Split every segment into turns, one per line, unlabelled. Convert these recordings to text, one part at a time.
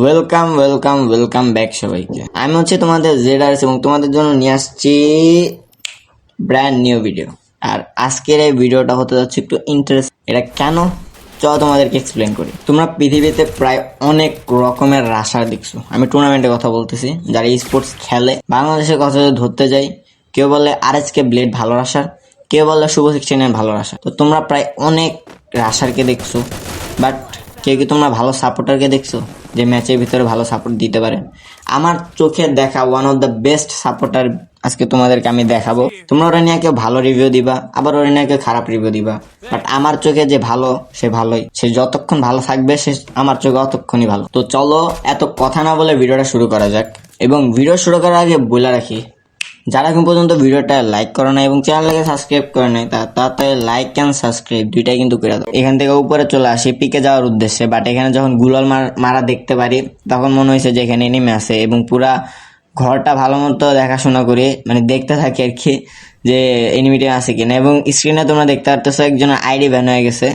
Welcome welcome welcome back সবাইকে। আমি হচ্ছে তোমাদের জেডার্স এবং তোমাদের জন্য নিয়ে আসছি ব্র্যান্ড নিউ ভিডিও আর আজকের এই ভিডিওটা হতে যাচ্ছে একটু ইন্টারেস্ট এটা কেন? চলো তোমাদেরকে এক্সপ্লেন করি। তোমরা পৃথিবীতে প্রায় অনেক রকমের রাশার দেখছ। আমি টুর্নামেন্টের কথা বলতেছি। যারা স্পোর্টস খেলে, বাংলাদেশের কথা যদি ধরতে যাই, কেউ বলে আর এস কে ব্লেড ভালো রাশার কেউ বলে শুভ সিক্সটিনের ভালো রাশার তো তোমরা প্রায় অনেক রাশারকে দেখছ বাট কেউ কি তোমরা ভালো সাপোর্টারকে দেখছ? যে ম্যাচের ভিতরে ভালো সাপোর্ট দিতে পারে। আমার চোখে দেখা one of the best supporter আজকে তোমাদেরকে আমি দেখাবো। তোমরা ওরেনিয়াকে ভালো রিভিউ দিবা, আবার ওরেনিয়াকে খারাপ রিভিউ দিবা। বাট আমার চোখে যে ভালো, সে ভালোই। সে যতক্ষণ ভালো থাকবে, সে আমার চোখে অতক্ষণই ভালো। তো চলো এত কথা না বলে ভিডিওটা শুরু করা যাক। এবং ভিডিও শুরু করার আগে বলে রাখি যারা এখন পর্যন্ত ভিডিওটা লাইক করে নাই এবং চ্যানেলটাকে সাবস্ক্রাইব করে নাই, তা তাড়াতাড়ি লাইক অ্যান্ড সাবস্ক্রাইব দুইটাই কিন্তু করে দাও। এখান থেকে উপরে চলে আসি, পিকে যাওয়ার উদ্দেশ্যে। বাট এখানে যখন গুলাল মার- দেখতে পারি, তখন মনে হয়েছে যে এখানে নেমে আসে এবং পুরা ঘরটা ভালো মতো দেখাশোনা করে মানে দেখতে থাকি আর কি, যে এনিমিটি আছে কিনা। এবং স্ক্রিনে তোমরা দেখতে পারতেছো, একজনের আইডি ব্যান হয়ে গেছে।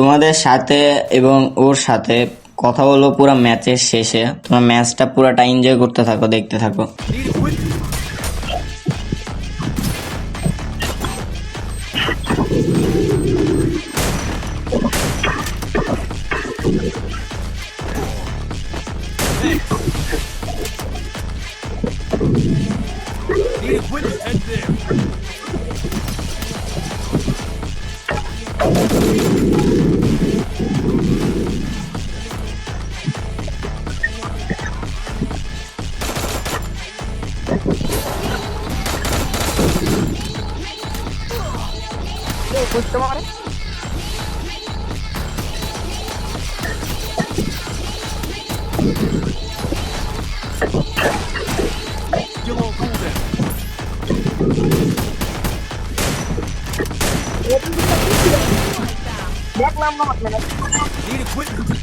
তোমাদের সাথে এবং ওর সাথে কথা বলব পুরো ম্যাচের শেষে তোমরা ম্যাচটা পুরোটা এনজয় করতে থাকো, দেখতে থাকো.
Head there. Still on cooldown.
দেখলাম না মানে
Need equipment.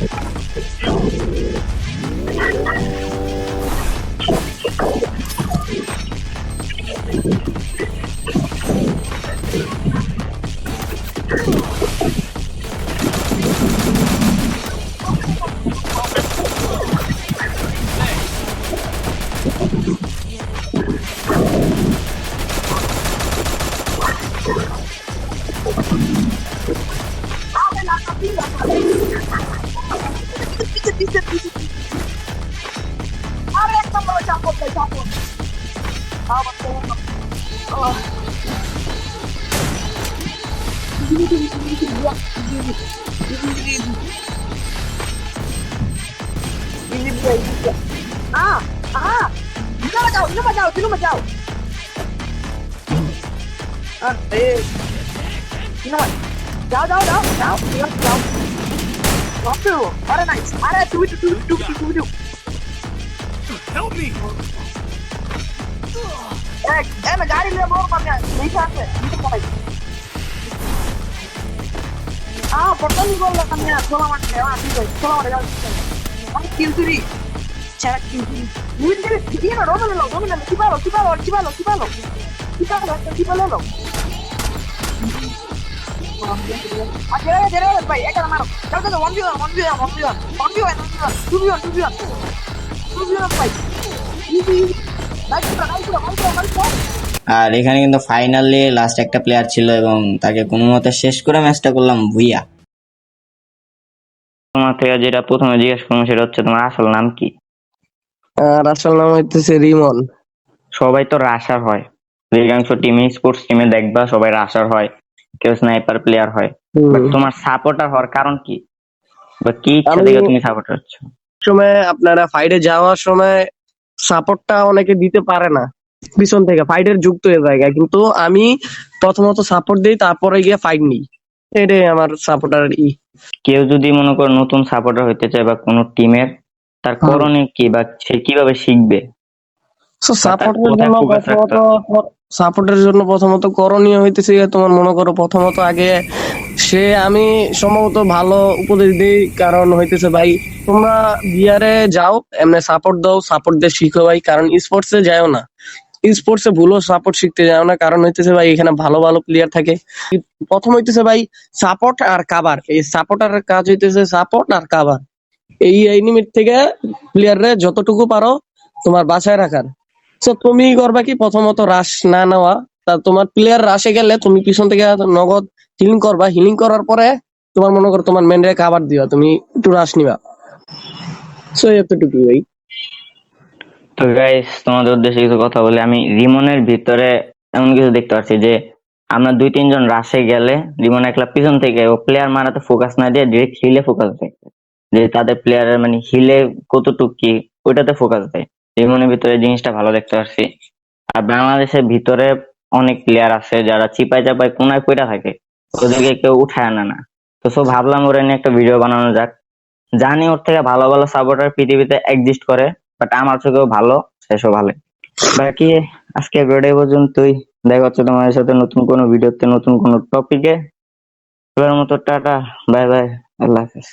Ini dia, ini dia. Ini ini ini. Ah, eh. যাও যাও যাও যাও যাও বাপু আরে নাই আরে তুমি তুমি তুমি তুমি তুমি
help me!
এক এমে গাড়ি নিয়ে বল পাবে ঠিক আছে আ পটনি বললা আমি চলো আমার দেওয়া ঠিক আছে চলো আমার যাও আমি কিল তুই চাক কিল তুই মুই দিলে দিয়ে রোদলে লোক রোদলে কি পালো কি পালো কি পালো কি পালো কি পালো কি পালো
আর এখানে কিন্তু ফাইনালি লাস্ট একটা প্লেয়ার ছিল এবং তাকে কোনো মতে শেষ করে ম্যাচটা করলাম ভুইয়া। তোমার থেকে যেটা প্রথমে জিজ্ঞেস করব সেটা হচ্ছে তোমার আসল নাম কি?
আর আসল নাম হইতেছে রিমন।
সবাই তো রাশার হয়। অধিকাংশ টিমে স্পোর্টস টিমে দেখবা সবাই রাশার হয়। কেউ স্নাইপার প্লেয়ার হয়। তোমার সাপোর্টার হওয়ার কারণ কি? বা কি ইচ্ছা থেকে তুমি সাপোর্টার হচ্ছ?
সময় আপনারা ফাইটে যাওয়ার সময় সাপোর্টটা অনেকে দিতে পারে না। পিছন থেকে ফাইটের যুক্ত হয়ে যায়। কিন্তু আমি প্রথমত সাপোর্ট দিই তারপরে গিয়ে ফাইট নিই। এটাই আমার সাপোর্টার ই।
কেউ যদি মনে করো নতুন সাপোর্টার হইতে চায় বা কোনো টিমের তার
হুম।
করণীয় কি বা সে কীভাবে শিখবে?
তো সাপোর্টের জন্য সাপোর্টের জন্য প্রথমত করণীয় হইতেছে তোমার মনে করো, প্রথমত আগে সে আমি সম্ভবত ভালো উপদেশ দিই, কারণ হইতেছে ভাই, তোমরা বিয়ারে যাও, এমনি সাপোর্ট দাও সাপোর্ট দিয়ে শিখো ভাই, কারণ স্পোর্টস এ যাও না। স্পোর্টস ভুলো সাপোর্ট শিখতে যাও না, কারণ হইতেছে ভাই, এখানে ভালো ভালো প্লেয়ার থাকে। প্রথম হইতেছে ভাই সাপোর্ট আর কাভার এই সাপোর্টারের কাজ হইতেছে সাপোর্ট আর কাভার এই এনিমিট থেকে প্লেয়াররে যতটুকু পারো, তোমার বাসায় রাখার। তো তুমি করবা কি? প্রথমত রাশ না নেওয়া। তা তোমার প্লেয়ার রাশে গেলে তুমি পিছন থেকে নগদ হিলিং করবা। হিলিং করার পরে তোমার মনে করো তোমার মেন রেখে আবার দিবা। তুমি একটু রাশ নিবা। সো এতটুকুই ভাই।
তো গাইস তোমাদের উদ্দেশ্যে কিছু কথা বলি। আমি রিমনের ভিতরে এমন কিছু দেখতে পাচ্ছি যে, আমরা দুই, তিনজন রাশে গেলে রিমন একলা পিছন থেকে ও প্লেয়ার মারাতে ফোকাস না দিয়ে ডিরেক্ট হিলে ফোকাস দেয়। যে তাদের প্লেয়ারের মানে হিলে কতটুক কি, ওইটাতে ফোকাস দেয়। রিমনের ভিতরে জিনিসটা ভালো দেখতে পাচ্ছি আর বাংলাদেশের ভিতরে অনেক প্লেয়ার আছে যারা চিপাই চাপাই কোনায় কইরা থাকে, ওদেরকে কেউ উঠায় আনে না। তো সো ভাবলাম ওরা নিয়ে একটা ভিডিও বানানো যাক। জানি ওর থেকে ভালো ভালো সাপোর্টার পৃথিবীতে এক্সিস্ট করে বাট আমার থেকেও ভালো, সেসব ভালো। বাকি আজকে ভিডিও পর্যন্তই। দেখা হচ্ছে তোমাদের সাথে নতুন কোনো ভিডিওতে নতুন কোনো টপিকে এবার মতো টাটা বাই বাই আল্লাহ হাফেজ।